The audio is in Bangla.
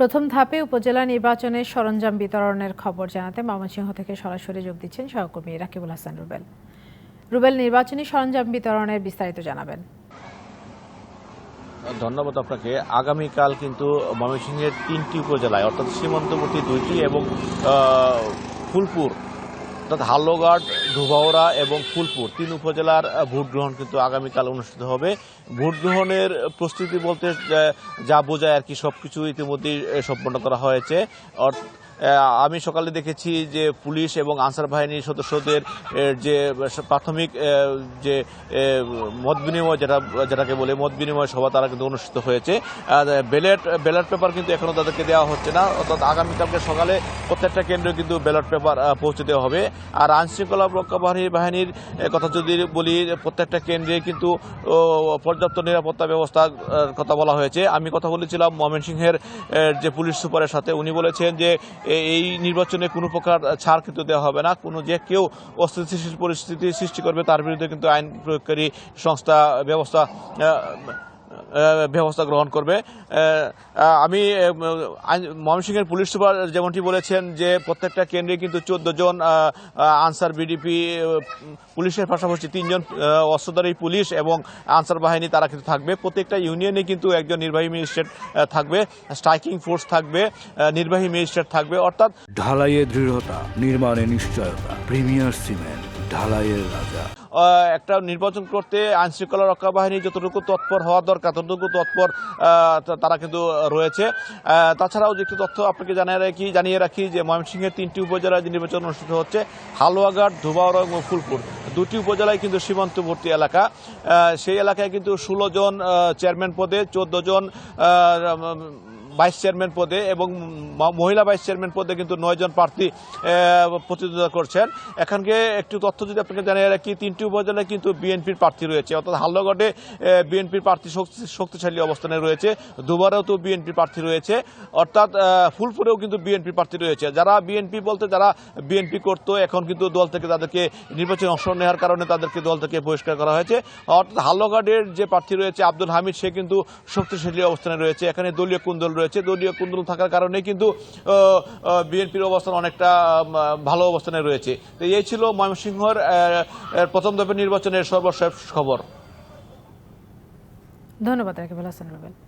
প্রথম ধাপে উপজেলা নির্বাচনে সরঞ্জাম বিতরণের খবর জানাতে ময়মনসিংহ থেকে সরাসরি যোগ দিচ্ছেন সহকর্মী রাকিবুল হাসান রুবেল। রুবেল, নির্বাচনী সরঞ্জাম বিতরণের বিস্তারিত জানাবেন। ধন্যবাদ আপনাকে। আগামীকাল কিন্তু ময়মনসিংহের তিনটি উপজেলায়, অর্থাৎ সীমান্তবর্তী দুইটি এবং ফুলপুর অর্থাৎ হাল্লোঘাট ধুবাওড়া এবং ফুলপুর তিন উপজেলার ভোট গ্রহণ কিন্তু আগামীকাল অনুষ্ঠিত হবে। ভোট গ্রহণের প্রস্তুতি বলতে যা বোঝায় আর কি সবকিছু ইতিমধ্যেই সম্পন্ন করা হয়েছে। আমি সকালে দেখেছি যে পুলিশ এবং আনসার বাহিনীর সদস্যদের যে প্রাথমিক যে মত বিনিময় যেটা, যেটাকে বলে মত বিনিময় সভা, তারা কিন্তু অনুষ্ঠিত হয়েছে। ব্যালট ব্যালট পেপার কিন্তু এখনও তাদেরকে দেওয়া হচ্ছে না। অর্থাৎ আগামীকালকে সকালে প্রত্যেকটা কেন্দ্রে কিন্তু ব্যালট পেপার পৌঁছে দেওয়া হবে। আর আইন শৃঙ্খলা রক্ষাবাহিনী বাহিনীর কথা যদি বলি, প্রত্যেকটা কেন্দ্রে কিন্তু পর্যাপ্ত নিরাপত্তা ব্যবস্থার কথা বলা হয়েছে। আমি কথা বলেছিলাম ময়মনসিংহের যে পুলিশ সুপারের সাথে। উনি বলেছেন যে এই নির্বাচনে কোনো প্রকার ছাড় কিন্তু দেওয়া হবে না। কোনো যে কেউ অস্থিতিশীল পরিস্থিতি সৃষ্টি করবে তার বিরুদ্ধে কিন্তু আইন প্রয়োগকারী সংস্থা ব্যবস্থা ব্যবস্থা গ্রহণ করবে। আমি ময়মনসিংহের পুলিশ সুপার যেমনটি বলেছেন যে প্রত্যেকটা কেন্দ্রে কিন্তু চোদ্দ জন আনসার বিডিপি পুলিশের পাশাপাশি তিনজন অস্ত্রধারী পুলিশ এবং আনসার বাহিনী তারা কিন্তু থাকবে। প্রত্যেকটা ইউনিয়নে কিন্তু একজন নির্বাহী ম্যাজিস্ট্রেট থাকবে। স্ট্রাইকিং ফোর্স থাকবে নির্বাহী ম্যাজিস্ট্রেট থাকবে। অর্থাৎ ঢালাইয়ে দৃঢ়তা, নির্মাণে নিশ্চয়তা, প্রিমিয়ার সিমেন্ট, ঢালাইয়ের রাজা। একটা নির্বাচন করতে আইন শৃঙ্খলা রক্ষা বাহিনী যতটুকু তৎপর হওয়া দরকার, ততটুকু তৎপর তারা কিন্তু রয়েছে। তাছাড়াও যে একটু তথ্য আপনাকে জানিয়ে রাখি জানিয়ে রাখি যে ময়মনসিংহের তিনটি উপজেলায় যে নির্বাচন অনুষ্ঠিত হচ্ছে, হালুয়াঘাট ধুবাওড়া এবং ফুলপুর। দুটি উপজেলায় কিন্তু সীমান্তবর্তী এলাকা। সেই এলাকায় কিন্তু ষোলো জন চেয়ারম্যান পদে, চোদ্দ জন ভাইস চেয়ারম্যান পদে এবং মহিলা ভাইস চেয়ারম্যান পদে কিন্তু নয় জন প্রার্থী প্রতিদ্বন্দ্বিতা করছেন। এখানকে একটু তথ্য যদি আপনাকে জানিয়ে রাখি, তিনটি উপজেলায় কিন্তু বিএনপির প্রার্থী রয়েছে। অর্থাৎ হাল্লাগড়ে বিএনপির প্রার্থী শক্তি- শক্তিশালী অবস্থানে রয়েছে। দুবারেও তো বিএনপি প্রার্থী রয়েছে। অর্থাৎ ফুলপুরেও কিন্তু বিএনপি প্রার্থী রয়েছে। যারা বিএনপি বলতে, যারা বিএনপি করতো, এখন কিন্তু দল থেকে তাদেরকে নির্বাচনে অংশ নেওয়ার কারণে তাদেরকে দল থেকে বহিষ্কার করা হয়েছে। অর্থাৎ হাল্লাগড়ের যে প্রার্থী রয়েছে আব্দুল হামিদ, সে কিন্তু শক্তিশালী অবস্থানে রয়েছে। এখানে দলীয় কুন্দল রয়েছে দলীয় কুন্দল থাকার কারণে কিন্তু বিএনপির অবস্থান অনেকটা ভালো অবস্থানে রয়েছে। তো এই ছিল ময়মনসিংহের প্রথম দফের নির্বাচনের সর্বশেষ খবর। ধন্যবাদ হাসান